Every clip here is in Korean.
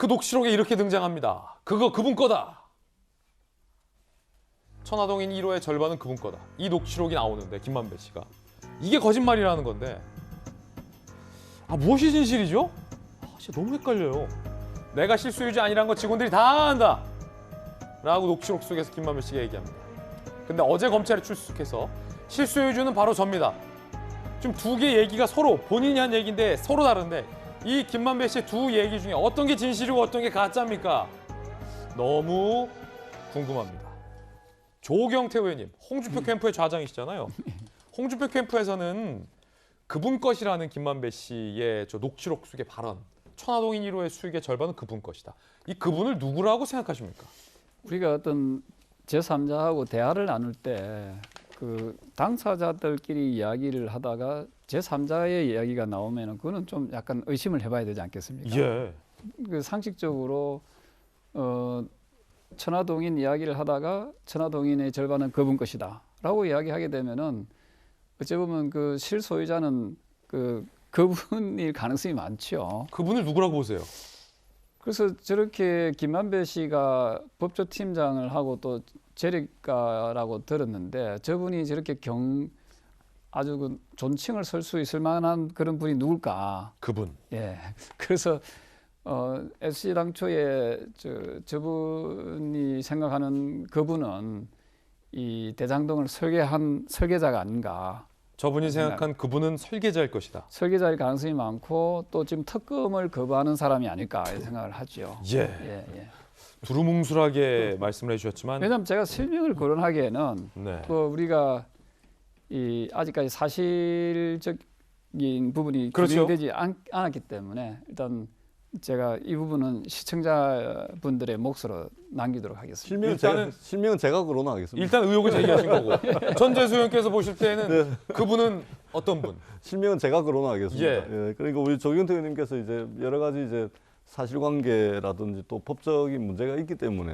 그 녹취록에 이렇게 등장합니다. 그거 그분 거다. 천화동인 1호의 절반은 그분 거다. 이 녹취록이 나오는데 김만배 씨가 이게 거짓말이라는 건데 아 무엇이 진실이죠? 아, 진짜 너무 헷갈려요. 내가 실소유주 아니란 거 직원들이 다 안다. 라고 녹취록 속에서 김만배 씨가 얘기합니다. 근데 어제 검찰에 출석해서 실소유주는 바로 접니다. 지금 두 개 얘기가 서로 본인이 한 얘기인데 서로 다른데 이 김만배 씨의 두 얘기 중에 어떤 게 진실이고 어떤 게 가짜입니까? 너무 궁금합니다. 조경태 의원님, 홍준표 캠프의 좌장이시잖아요. 홍준표 캠프에서는 그분 것이라는 김만배 씨의 저 녹취록 속의 발언, 천화동인 1호의 수익의 절반은 그분 것이다. 이 그분을 누구라고 생각하십니까? 우리가 어떤 제3자하고 대화를 나눌 때 그 당사자들끼리 이야기를 하다가 제3자의 이야기가 나오면은 그거는 좀 약간 의심을 해봐야 되지 않겠습니까? 예. 그 상식적으로 어 천화동인 이야기를 하다가 천화동인의 절반은 그분 것이다라고 이야기하게 되면은 어찌 보면 그 실소유자는 그 그분일 가능성이 많죠. 그분을 누구라고 보세요? 그래서 저렇게 김만배 씨가 법조팀장을 하고 또 재력가라고 들었는데 저분이 저렇게 경 아주 그 존칭을 설 수 있을 만한 그런 분이 누굴까? 그분. 예. 그래서 어 SC 당초에 저 저분이 생각하는 그분은 이 대장동을 설계한 설계자가 아닌가. 저분이 생각한 그분은 설계자일 것이다. 설계자일 가능성이 많고 또 지금 특검을 거부하는 사람이 아닐까 이런 생각을 하죠. 예. 예, 예. 두루뭉술하게 말씀을 해주셨지만, 왜냐하면 제가 실명을 거론하기에는 네. 그 우리가 이 아직까지 사실적인 부분이 그렇죠. 규명되지 않, 않았기 때문에 일단 제가 이 부분은 시청자분들의 몫으로 남기도록 하겠습니다. 실명은 일단은- 제가 실명은 제가 거론하겠습니다. 일단 의혹을 제기하신 거고 전재수 의원께서 보실 때는 네. 그분은 어떤 분? 실명은 제가 거론하겠습니다. 예. 예. 그러니까 우리 조경태 의원님께서 이제 여러 가지 이제 사실관계라든지 또 법적인 문제가 있기 때문에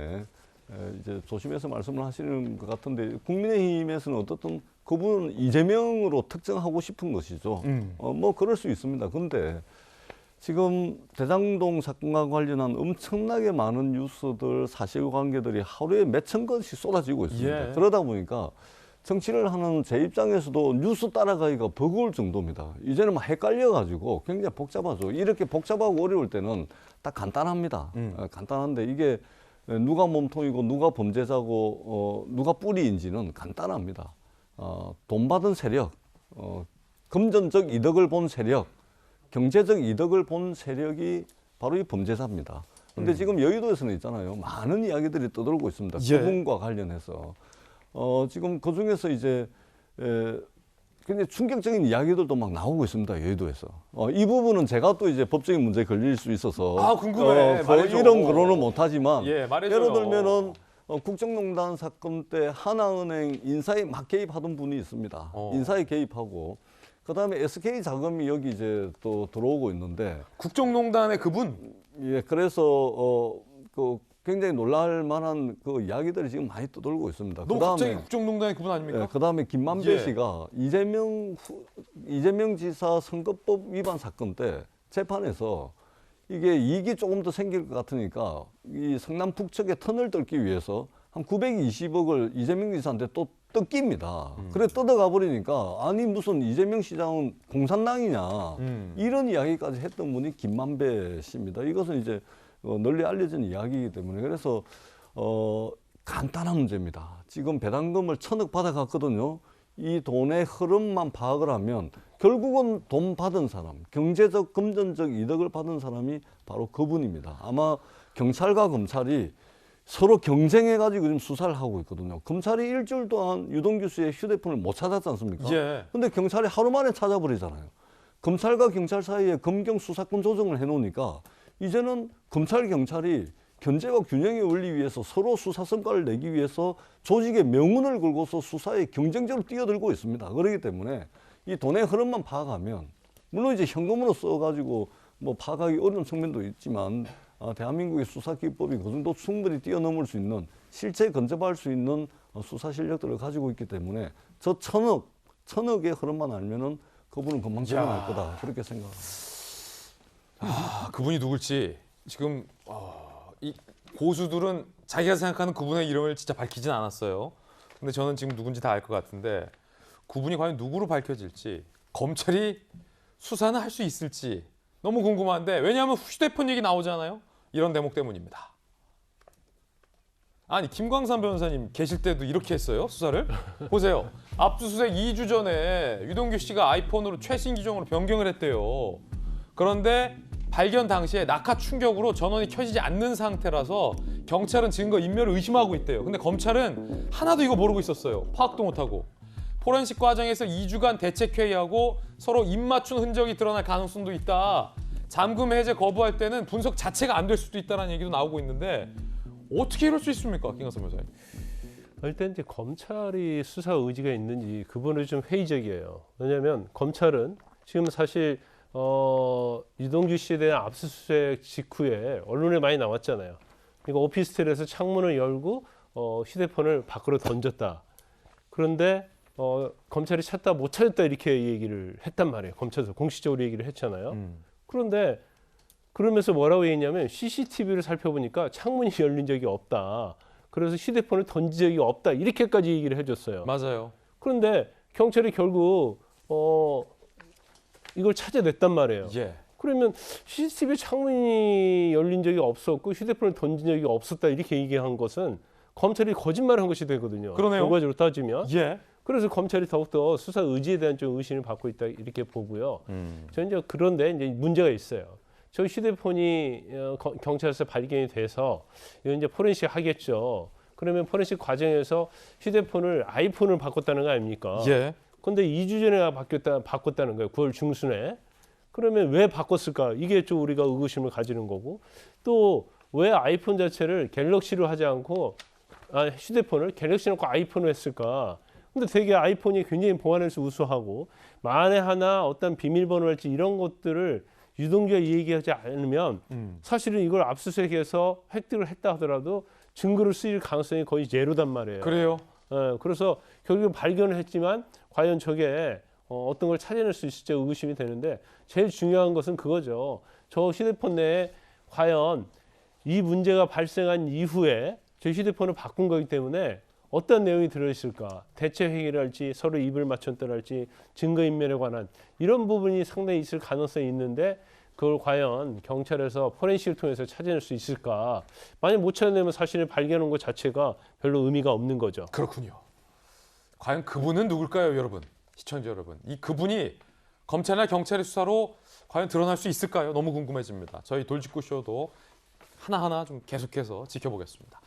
에, 이제 조심해서 말씀을 하시는 것 같은데 국민의힘에서는 어떻든 그분은 이재명으로 특정하고 싶은 것이죠. 음. 어, 뭐 그럴 수 있습니다. 근데 지금 대장동 사건과 관련한 엄청나게 많은 뉴스들, 사실관계들이 하루에 몇천 건씩 쏟아지고 있습니다. 예. 그러다 보니까 정치를 하는 제 입장에서도 뉴스 따라가기가 버거울 정도입니다. 이제는 막 헷갈려가지고 굉장히 복잡하죠. 이렇게 복잡하고 어려울 때는 딱 간단합니다. 음. 어, 간단한데 이게 누가 몸통이고 누가 범죄자고 어, 누가 뿌리인지는 간단합니다. 어, 돈 받은 세력, 어, 금전적 이득을 본 세력, 경제적 이득을 본 세력이 바로 이 범죄자입니다. 근데 지금 여의도에서는 있잖아요. 많은 이야기들이 떠돌고 있습니다. 예. 그분과 관련해서. 어, 지금 그 중에서 이제, 에, 굉장히 충격적인 이야기들도 막 나오고 있습니다. 여의도에서. 어, 이 부분은 제가 또 이제 법적인 문제에 걸릴 수 있어서. 아, 궁금해. 어, 그. 이런 거로는 못하지만. 예. 예를 들면은 어, 국정농단 사건 때 하나은행 인사에 막 개입하던 분이 있습니다. 어. 인사에 개입하고 그다음에 SK 자금이 여기 이제 또 들어오고 있는데 국정농단의 그분. 예 그래서 어그 굉장히 놀랄 만한 그 이야기들이 지금 많이 떠돌고 있습니다. 너 그다음에 갑자기 국정농단의 그분 아닙니까? 예, 그다음에 김만배 예. 씨가 이재명 후, 이재명 지사 선거법 위반 사건 때 재판에서 이게 이익이 조금 더 생길 것 같으니까 이 성남 북측에 턴을 뚫기 위해서 한 920억을 이재명 지사한테 또 뜯깁니다. 음. 그래 뜯어가 버리니까 아니 무슨 이재명 시장은 공산당이냐 음. 이런 이야기까지 했던 분이 김만배 씨입니다. 이것은 이제 어, 널리 알려진 이야기이기 때문에 그래서 어, 간단한 문제입니다. 지금 배당금을 천억 받아갔거든요. 이 돈의 흐름만 파악을 하면 결국은 돈 받은 사람, 경제적, 금전적 이득을 받은 사람이 바로 그분입니다. 아마 경찰과 검찰이 서로 경쟁해가지고 지금 수사를 하고 있거든요. 검찰이 일주일 동안 유동규 씨의 휴대폰을 못 찾았지 않습니까? 예. 근데 경찰이 하루 만에 찾아버리잖아요. 검찰과 경찰 사이에 검경 수사권 조정을 해놓으니까 이제는 검찰 경찰이 견제와 균형의 원리 위해서 서로 수사 성과를 내기 위해서 조직의 명운을 걸고서 수사에 경쟁적으로 뛰어들고 있습니다. 그렇기 때문에 이 돈의 흐름만 파악하면 물론 이제 현금으로 써가지고 뭐 파악하기 어려운 측면도 있지만 아, 대한민국의 수사 기법이 그 정도 충분히 뛰어넘을 수 있는 실제 근접할 수 있는 어, 수사 실력들을 가지고 있기 때문에 저 천억 천억의 흐름만 알면은 그분은 금방 야. 적응할 거다 그렇게 생각합니다. 아, 그분이 누굴지 지금 어, 이 고수들은 자기가 생각하는 그분의 이름을 진짜 밝히진 않았어요. 근데 저는 지금 누군지 다 알 것 같은데 그분이 과연 누구로 밝혀질지 검찰이 수사는 할 수 있을지 너무 궁금한데 왜냐하면 휴대폰 얘기 나오잖아요. 이런 대목 때문입니다. 아니 김광산 변호사님 계실 때도 이렇게 했어요 수사를? 보세요. 압수수색 2주 전에 유동규 씨가 아이폰으로 최신 기종으로 변경을 했대요. 그런데 발견 당시에 낙하 충격으로 전원이 켜지지 않는 상태라서 경찰은 증거 인멸을 의심하고 있대요. 근데 검찰은 하나도 이거 모르고 있었어요. 파악도 못하고. 포렌식 과정에서 2주간 대책 회의하고 서로 입맞춘 흔적이 드러날 가능성도 있다 잠금 해제 거부할 때는 분석 자체가 안 될 수도 있다는 얘기도 나오고 있는데 어떻게 이럴 수 있습니까, 김강선 변호사님? 일단 이제 검찰이 수사 의지가 있는지 그분은 좀 회의적이에요. 왜냐하면 검찰은 지금 사실 어, 유동규 씨에 대한 압수수색 직후에 언론에 많이 나왔잖아요. 그러니까 오피스텔에서 창문을 열고 어, 휴대폰을 밖으로 던졌다. 그런데 어, 검찰이 찾다 못 찾았다 이렇게 얘기를 했단 말이에요. 검찰에서 공식적으로 얘기를 했잖아요. 음. 그런데 그러면서 뭐라고 얘기했냐면 CCTV를 살펴보니까 창문이 열린 적이 없다. 그래서 휴대폰을 던진 적이 없다. 이렇게까지 얘기를 해줬어요. 맞아요. 그런데 경찰이 결국 어 이걸 찾아냈단 말이에요. 예. 그러면 CCTV 창문이 열린 적이 없었고 휴대폰을 던진 적이 없었다 이렇게 얘기한 것은 검찰이 거짓말을 한 것이 되거든요. 그러네요. 결과적으로 따지면 예. 그래서 검찰이 더욱더 수사 의지에 대한 좀 의심을 받고 있다 이렇게 보고요. 음. 저는 이제 그런데 이제 문제가 있어요. 저 휴대폰이 어, 거- 경찰에서 발견이 돼서 이거 이제 포렌식 하겠죠. 그러면 포렌식 과정에서 휴대폰을 아이폰을 바꿨다는 거 아닙니까? 예. 근데 2주 전에 바뀌었다 바꿨다는 거예요. 9월 중순에. 그러면 왜 바꿨을까? 이게 좀 우리가 의구심을 가지는 거고 또 왜 아이폰 자체를 갤럭시로 하지 않고 아, 휴대폰을 갤럭시 놓고 아이폰으로 했을까? 근데 되게 아이폰이 굉장히 보안에서 우수하고 만에 하나 어떤 비밀번호랄지 이런 것들을 유동규가 얘기하지 않으면 음. 사실은 이걸 압수수색해서 획득을 했다 하더라도 증거를 쓰일 가능성이 거의 제로단 말이에요. 그래요. 예, 그래서 결국 발견을 했지만 과연 저게 어, 어떤 걸 찾아낼 수 있을지 의구심이 되는데 제일 중요한 것은 그거죠. 저 휴대폰 내에 과연 이 문제가 발생한 이후에 저 휴대폰을 바꾼 거기 때문에 어떤 내용이 들어있을까? 대체 회의를 할지 서로 입을 맞췄다 할지 증거인멸에 관한 이런 부분이 상당히 있을 가능성이 있는데 그걸 과연 경찰에서 포렌식을 통해서 찾아낼 수 있을까? 만약 못 찾아내면 사실을 발견한 것 자체가 별로 의미가 없는 거죠. 그렇군요. 과연 그분은 누굴까요, 여러분? 시청자 여러분. 이 그분이 검찰이나 경찰의 수사로 과연 드러날 수 있을까요? 너무 궁금해집니다. 저희 돌직구 쇼도 하나하나 좀 계속해서 지켜보겠습니다.